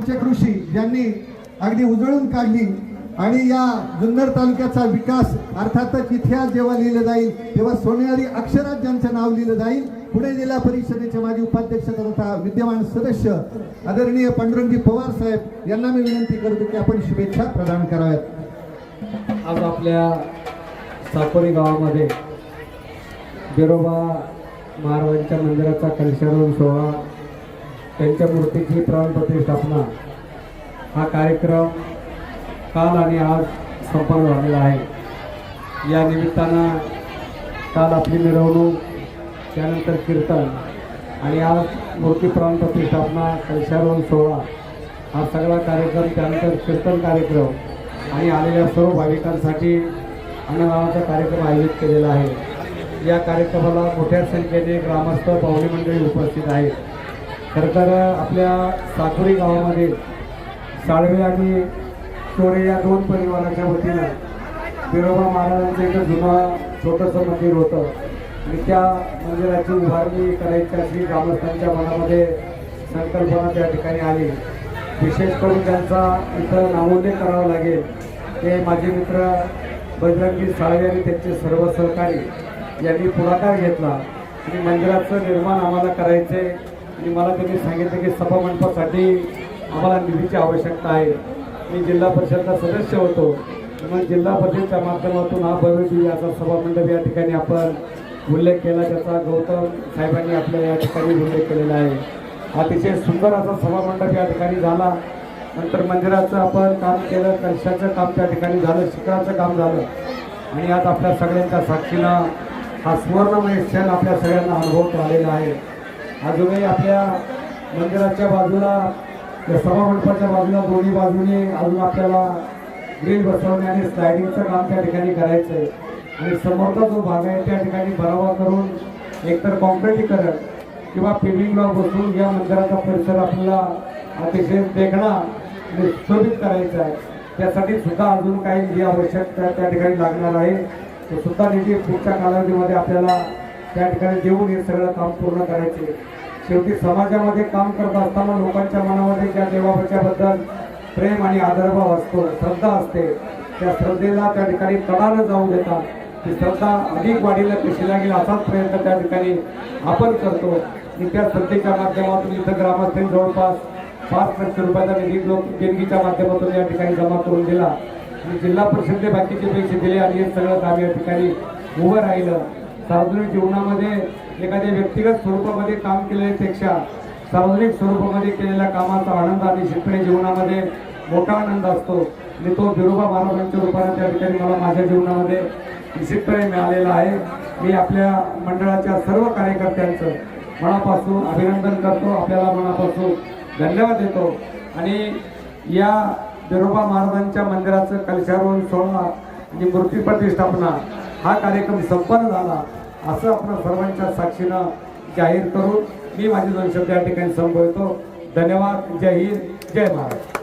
पंचकृषी ज्यांनी अगदी उजळून काढली आणि या जुन्नर तालुक्याचा विकास अर्थातच इतिहास जेव्हा लिहिलं जाईल तेव्हा सोनेरी अक्षरात ज्यांचं नाव लिहिलं जाईल पुणे जिल्हा परिषदेचे माजी उपाध्यक्ष तथा विद्यमान सदस्य आदरणीय पांडुरंगी पवार साहेब यांना मी विनंती करतो की आपण शुभेच्छा प्रदान कराव्यात. आज आपल्या साकोरी गावामध्ये बिरोबा महाराजांच्या मंदिराचा कलशारोहण सोहळा त्यांच्या मूर्तीची प्राणप्रतिष्ठापना हा कार्यक्रम काल आणि आज संपन्न झालेला आहे. या निमित्तानं काल आपली मिरवणूक त्यानंतर कीर्तन आणि आज मूर्ती प्राणप्रतिष्ठापना कलशारोहण सोहळा हा सगळा कार्यक्रम त्यानंतर कीर्तन कार्यक्रम आणि आलेल्या सर्व भाविकांसाठी अन्नदानाचा कार्यक्रम आयोजित केलेला आहे. या कार्यक्रमाला मोठ्या संख्येने ग्रामस्थ पाहुणे मंडळी उपस्थित आहेत. खरं तर आपल्या साकुरी गावामध्ये साळवे आणि चोरे या दोन परिवाराच्या वतीनं बिरोबा महाराजांचं एक जुनं छोटंसं मंदिर होतं. आणि त्या मंदिराची उभारणी करायची अशी ग्रामस्थांच्या मनामध्ये संकल्पना त्या ठिकाणी आली. विशेष करून त्यांचा इथं नामोल्लेख करावा लागेल. ते माझे मित्र बजरंगी साळवे आणि त्यांचे सर्व सहकारी यांनी पुढाकार घेतला. आणि मंदिराचं निर्माण आम्हाला करायचे आणि मला त्यांनी सांगितलं की सभा मंडपासाठी आम्हाला निधीची आवश्यकता आहे. मी जिल्हा परिषदचा सदस्य होतो. मग जिल्हा परिषदच्या माध्यमातून हा भव्य याचा सभामंडप या ठिकाणी आपण उल्लेख केला. त्याचा गौतम साहेबांनी आपल्या या ठिकाणी उल्लेख केलेला आहे. अतिशय सुंदर असा सभामंडप या ठिकाणी झाला. नंतर मंदिराचं आपण काम केलं. कलशाचं काम त्या ठिकाणी झालं. शिखराचं काम झालं. आणि आज आपल्या सगळ्यांच्या साक्षीनं हा सुवर्णमय क्षण आपल्या सगळ्यांना अनुभवत आलेला आहे. अजूनही आपल्या मंदिराच्या बाजूला त्या सभामंडपाच्या बाजूला दोन्ही बाजूने अजून आपल्याला ग्रील बसवणे आणि स्लायडिंगचं काम त्या ठिकाणी करायचं आहे आणि समोरचा जो भाग आहे त्या ठिकाणी भरावा करून एकतर कॉन्क्रिटीकरण किंवा फिलिंग ब्लॉक बसून या मंदिराचा परिसर आपल्याला अतिशय देखणा आणि सुशोभित करायचा आहे. त्यासाठी सुद्धा अजून काही जी आवश्यकता त्या ठिकाणी लागणार आहे तो सुद्धा निधी पुढच्या कालावधीमध्ये आपल्याला त्या ठिकाणी देऊन हे सगळं काम पूर्ण करायचे. शेवटी समाजामध्ये काम करत असताना लोकांच्या मनामध्ये ज्या देवाबद्दल प्रेम आणि आदरभाव असतो श्रद्धा असते त्या श्रद्धेला त्या ठिकाणी तडा न जाऊ देता ती श्रद्धा अधिक वाढीला कशी लागेल असाच प्रयत्न त्या ठिकाणी आपण करतो. आणि त्या श्रद्धेच्या माध्यमातून इथं ग्रामस्थांनी जवळपास पाच लक्ष रुपयाचा निधी देणगीच्या माध्यमातून या ठिकाणी जमा करून दिला. आणि जिल्हा परिषदेने बाकीचे पैसे दिले आणि हे सगळं काम या ठिकाणी उभं राहिलं. सार्वजनिक जीवनामध्ये एखाद्या व्यक्तिगत स्वरूपामध्ये काम केल्यापेक्षा सार्वजनिक स्वरूपामध्ये केलेल्या कामाचा आनंद आणि शेतकरी जीवनामध्ये मोठा आनंद असतो. मी तो बिरोबा महाराजांच्या रूपाने त्या ठिकाणी मला माझ्या जीवनामध्ये निश्चितपणे मिळालेला आहे. मी आपल्या मंडळाच्या सर्व कार्यकर्त्यांचं मनापासून अभिनंदन करतो. आपल्याला मनापासून धन्यवाद देतो. आणि या बिरोबा महाराजांच्या मंदिराचं कलशारोहण सोहळा आणि मूर्ती प्रतिष्ठापना हा कार्यक्रम संपन्न झाला. असं आपण सर्वांच्या साक्षीनं जाहीर करून मी माझे दोन शब्द या ठिकाणी संपवतो. धन्यवाद. जय हिंद. जय महाराज